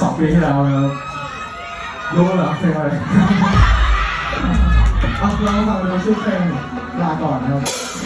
สองปีที่แล้วนะครับรู้เหรอเพลงอะไรเอาเราฟังเราชื่อเพลงลาก่อนนะครับ